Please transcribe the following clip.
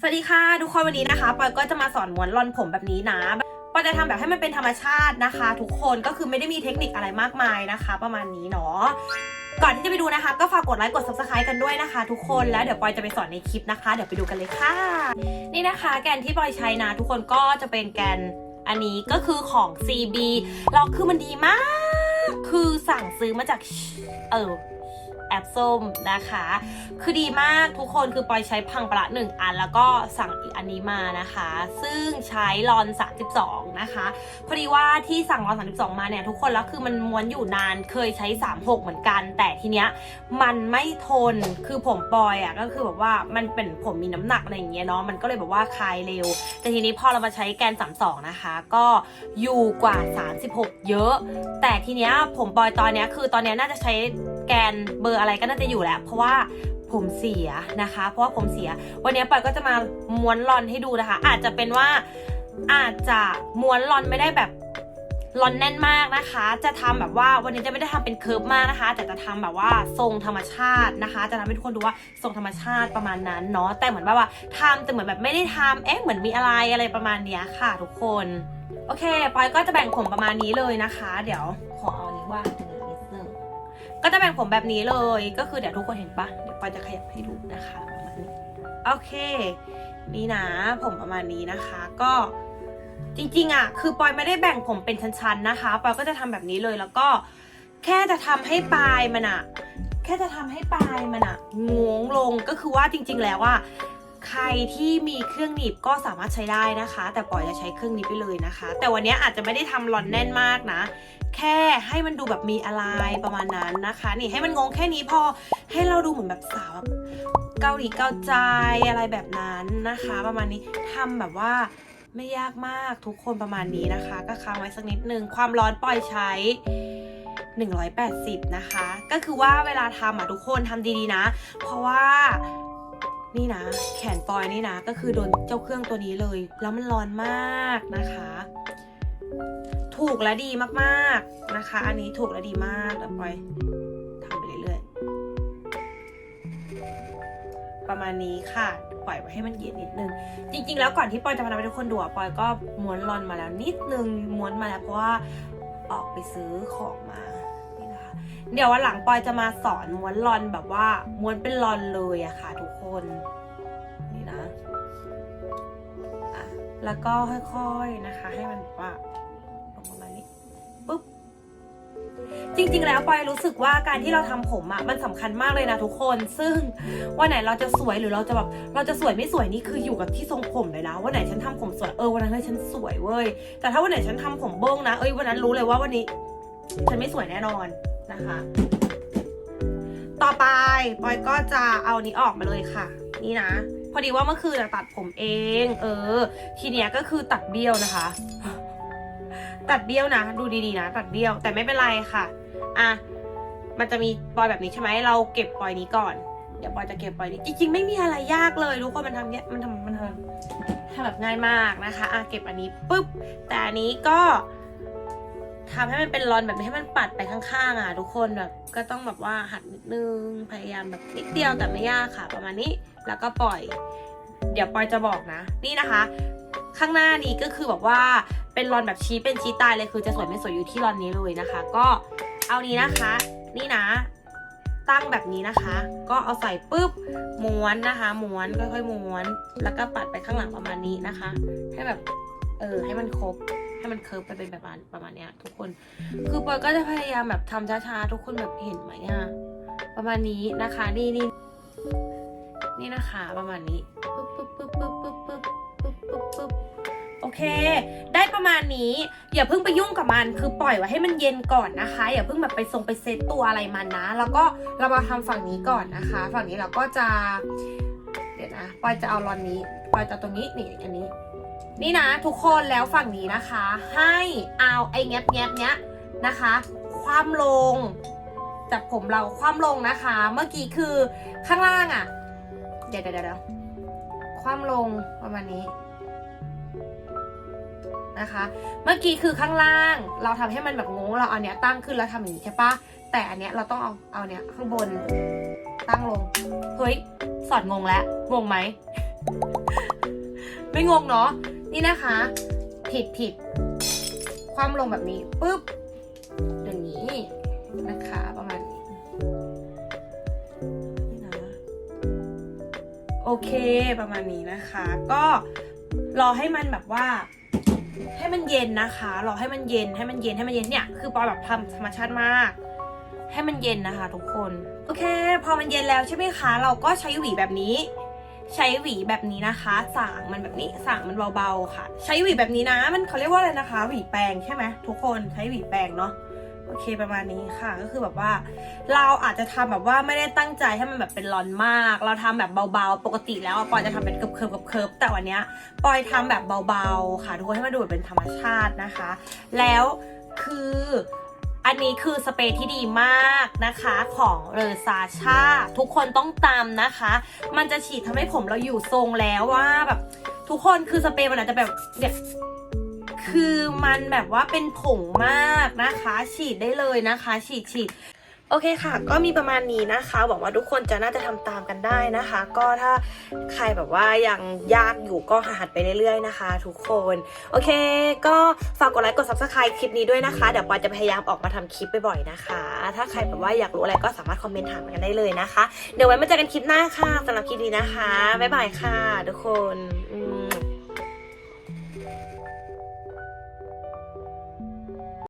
สวัสดีค่ะทุกคนวันนี้นะคะปอยก็จะมาสอนม้วนรอนผมแบบนี้นะปอยจะทำแบบให้มันเป็นธรรมชาตินะคะ ทุกคนก็คือไม่ได้มีเทคนิคอะไรมากมายนะคะ ประมาณนี้เนาะก่อนที่จะไปดูนะคะ ก็ฝากกดไลค์กด subscribe กันด้วยนะคะ ทุกคนแล้วเดี๋ยวปอยจะไปสอนในคลิปนะคะ เดี๋ยวไปดูกันเลยค่ะ นี่นะคะ แกนที่ปอยใช้นะ ทุกคนก็จะเป็นแกนอันนี้ก็คือของ CB แล้วคือมันดีมาก คือสั่งซื้อมาจากเออ แอปส้มนะคะ คือดีมากทุกคนคือปอยใช้พังประหนึ่งอัน แล้วก็สั่งอีกอันนี้มานะคะ ซึ่งใช้รอน 32 นะคะ พอดีว่าที่สั่งรอน 32 มาเนี่ยทุกคนแล้วคือมันม้วนอยู่นานเคยใช้ 36 เหมือนกัน แต่ทีเนี้ยมันไม่ทนคือผมปอยอะ่ะก็คือแบบว่ามันเป็นผมมีน้ำหนักอะไรอย่างเงี้ยเนาะมันก็เลยแบบว่าคลายเร็ว แต่ทีนี้พอเรามาใช้แกน 32 นะคะ ก็อยู่กว่า 36 เยอะ แต่ทีเนี้ยผมปอยตอนเนี้ยคือตอนเนี้ยน่าจะใช้ แกนเบอร์อะไรก็น่าจะอยู่แล้ว เพราะว่าผมเสียนะคะ เพราะว่าผมเสีย วันนี้ปอยก็จะมาม้วนรอนให้ดูนะคะ อาจจะเป็นว่าอาจจะม้วนรอนไม่ได้แบบรอนแน่นมากนะคะ จะทำแบบว่าวันนี้จะไม่ได้ทำเป็นเคิร์ฟมากนะคะ แต่จะทำแบบว่าทรงธรรมชาตินะคะ จะทำให้ทุกคนดูว่าทรงธรรมชาติประมาณนั้นเนาะ แต่เหมือนแบบว่าทำแต่เหมือนแบบไม่ได้ทำเอ๊ะเหมือนมีอะไรอะไรประมาณเนี้ยค่ะ ทุกคน โอเคปอยก็จะแบ่งผมประมาณนี้เลยนะคะ เดี๋ยวขอเอานนี้ว่า ก็จะแบ่งผมแบบนี้เลย ก็คือเดี๋ยวทุกคนเห็นปะเดี๋ยวปอยจะขยับให้ดูนะคะประมาณนี้โอเค นี่นะ ผมประมาณนี้นะคะ ก็จริงๆอะคือปอยไม่ได้แบ่งผมเป็นชั้นๆนะคะปอยก็จะทำแบบนี้เลยแล้วก็แค่จะทำให้ปลายมันอะแค่จะทำให้ปลายมันอะงวงลงก็คือว่าจริง ๆ แล้วว่า ใครที่มีเครื่องหนีบก็สามารถใช้ได้นะคะ แต่ปอยจะใช้เครื่องนี้ไปเลยนะคะ แต่วันนี้อาจจะไม่ได้ทำรอนแน่นมากนะ แค่ให้มันดูแบบมีอะไรประมาณนั้นนะคะ นี่ให้มันงงแค่นี้พอให้เราดูเหมือนแบบสาวแบบเกาหลีเกาใจอะไรแบบนั้นนะคะ ประมาณนี้ทำแบบว่าไม่ยากมากทุกคนประมาณนี้นะคะ ก็ค้างไว้สักนิดนึงความร้อนปล่อยใช้ 180 นะคะ ก็คือว่าเวลาทำอะทุกคนทำดีๆนะ เพราะว่า นี่นะ แขนปอยนี่นะ ก็คือโดนเจ้าเครื่องตัวนี้เลย แล้วมันร้อนมากนะคะ ถูกและดีมากๆนะคะ อันนี้ถูกและดีมากเดี๋ยวปอยทำไปเรื่อยๆ ประมาณนี้ค่ะปล่อยไว้ให้มันเย็นนิดนึง จริง ๆ แล้วก่อนที่ปอยจะมาทำให้ทุกคนดูอะปอยก็ม้วนรอนมาแล้วนิดนึงม้วนมาแล้วเพราะว่าออกไปซื้อของมา เดี๋ยววันหลังปอยจะมาสอนม้วนรอนแบบว่าม้วนเป็นรอนเลยอะค่ะทุกคน นี่นะอะแล้วก็ค่อยๆนะคะ ให้มันแบบว่าลงประมาณนี้ปุ๊บจริงๆ แล้วปอยรู้สึกว่าการที่เราทำผมอะมันสำคัญมากเลยนะทุกคน ซึ่งวันไหนเราจะสวยหรือเราจะแบบเราจะสวยไม่สวยนี่คืออยู่กับที่ทรงผมเลยนะวันไหนฉันทำผมสวยเออวันนั้นเฮ้ยฉันสวยเว้ยแต่ถ้าวันไหนฉันทำผมโบ้งนะเอ้ยวันนั้นรู้เลยว่าวันนี้ ฉันไม่สวยแน่นอน นะคะ ต่อไปปอยก็จะเอานี้ออกมาเลยค่ะ นี่นะ พอดีว่าเมื่อคืนตัดผมเอง เออ ทีเนี้ยก็คือตัดเบี้ยวนะคะ ตัดเบี้ยวนะ ดูดีๆนะ ตัดเบี้ยวแต่ไม่เป็นไรค่ะ อะ มันจะมีปอยแบบนี้ใช่ไหมเราเก็บปอยนี้ก่อน เดี๋ยวปอยจะเก็บปอยนี้ จริงๆ ไม่มีอะไรยากเลยทุกคนมันทำเนี้ยมันทำมันทำทำแบบง่ายมากนะคะ อะเก็บอันนี้ปุ๊บ แต่อันนี้ก็ ทำให้มันเป็นรอนแบบให้มันปัดไปข้างๆอะทุกคนแบบก็ต้องแบบว่าหัดนิดนึงพยายามแบบนิดเดียวแต่ไม่ยากค่ะ ประมาณนี้แล้วก็ปล่อย เดี๋ยวปอยจะบอกนะ นี่นะคะ ข้างหน้านี้ก็คือแบบว่าเป็นรอนแบบชี้เป็นชี้ตายเลยคือจะสวยไม่สวยอยู่ที่รอนนี้เลยนะคะ ก็เอานี้นะคะ นี่นะ ตั้งแบบนี้นะคะ ก็เอาใส่ปุ๊บม้วนนะคะม้วนค่อยๆม้วน แล้วก็ปัดไปข้างหลังประมาณนี้นะคะ ให้แบบเออให้มันครบ มันเคิร์ฟไปเป็นแบบประมาณเนี้ย ทุกคน คือปอยก็จะพยายามแบบทำช้าๆทุกคนแบบเห็นไหมอะประมาณนี้นะคะนี่นี่นี่นะคะประมาณนี้ปึ๊บปึ๊บปึ๊บปึ๊บปึ๊บปึ๊บปึ๊บปึ๊บปึ๊บโอเค ได้ประมาณนี้ อย่าเพิ่งไปยุ่งกับมัน คือปล่อยไว้ให้มันเย็นก่อนนะคะ อย่าเพิ่งแบบไปทรงไปเซตตัวอะไรมันนะ แล้วก็เรามาทำฝั่งนี้ก่อนนะคะ ฝั่งนี้เราก็จะ เดี๋ยวนะปอยจะเอารอนนี้ปอยจะตรงนี้นี่อันนี้ นี่นะทุกคนแล้วฝั่งนี้นะคะ ให้เอาไอ้แงบแงบเนี้ยนะคะ คว่ำลงจากผมเราคว่ำลงนะคะ เมื่อกี้คือข้างล่างอะ่ะ เดี๋ยวเดี๋ยวเดี๋ยวคว่ำลงประมาณนี้นะคะ เมื่อกี้คือข้างล่าง เราทำให้มันแบบงงเราเอาเนี้ยตั้งขึ้นแล้วทำอย่างนี้ใช่ปะแต่อันเนี้ยเราต้องเอาเอาเนี้ยข้างบนตั้งลงเฮ้ยสอดงงแล้วงงไหม ไม่งงเนาะนี่นะคะผิดผิดความลงแบบนี้ปุ๊บอย่างนี้นะคะประมาณนี้นี่นะโอเคประมาณนี้นะคะ ก็รอให้มันแบบว่าให้มันเย็นนะคะ รอให้มันเย็นให้มันเย็นให้มันเย็นเนี่ย คือปอยแบบทำธรรมชาติมาก ให้มันเย็นนะคะ ทุกคน โอเค พอมันเย็นแล้วใช่ไหมคะ เราก็ใช้หวีแบบนี้ ใช้หวีแบบนี้นะคะ สางมันแบบนี้สางมันเบาๆค่ะ ใช้หวีแบบนี้นะ มันเขาเรียกว่าอะไรนะคะ หวีแปรงใช่ไหมทุกคนใช้หวีแปรงเนาะโอเคประมาณนี้ค่ะก็คือแบบว่า เราอาจจะทำแบบว่าไม่ได้ตั้งใจให้มันแบบเป็นร้อนมาก เราทำแบบเบาๆ ปกติแล้วปอยจะทำเป็นเคิร์ฟเคิร์ฟเคิร์ฟแต่วันเนี้ยปอยทำแบบเบาๆ ค่ะ ทุกคนให้มันดูเป็นธรรมชาตินะคะ แล้วคือ อันนี้คือสเปรย์ที่ดีมากนะคะของเรอซาชาทุกคนต้องตามนะคะ มันจะฉีดทำให้ผมเราอยู่ทรงแล้วว่าแบบทุกคนคือสเปรย์มันอาจจะแบบเนี่ยคือมันแบบว่าเป็นผงมากนะคะ ฉีดได้เลยนะคะ ฉีดฉีด โอเคค่ะ ก็มีประมาณนี้นะคะหวังว่าทุกคนจะน่าจะทำตามกันได้นะคะ ก็ถ้าใครแบบว่ายังยากอยู่ก็หัดไปเรื่อยๆนะคะ ทุกคน โอเค ก็ฝากกดไลค์กด subscribe คลิปนี้ด้วยนะคะ เดี๋ยวปอยจะพยายามออกมาทำคลิปบ่อยๆนะคะ ถ้าใครแบบว่าอยากรู้อะไรก็สามารถคอมเมนต์ถามกันได้เลยนะคะ เดี๋ยวไว้มาเจอกันคลิปหน้าค่ะสำหรับคลิปนี้นะคะบ๊ายบายค่ะ ทุกคนอื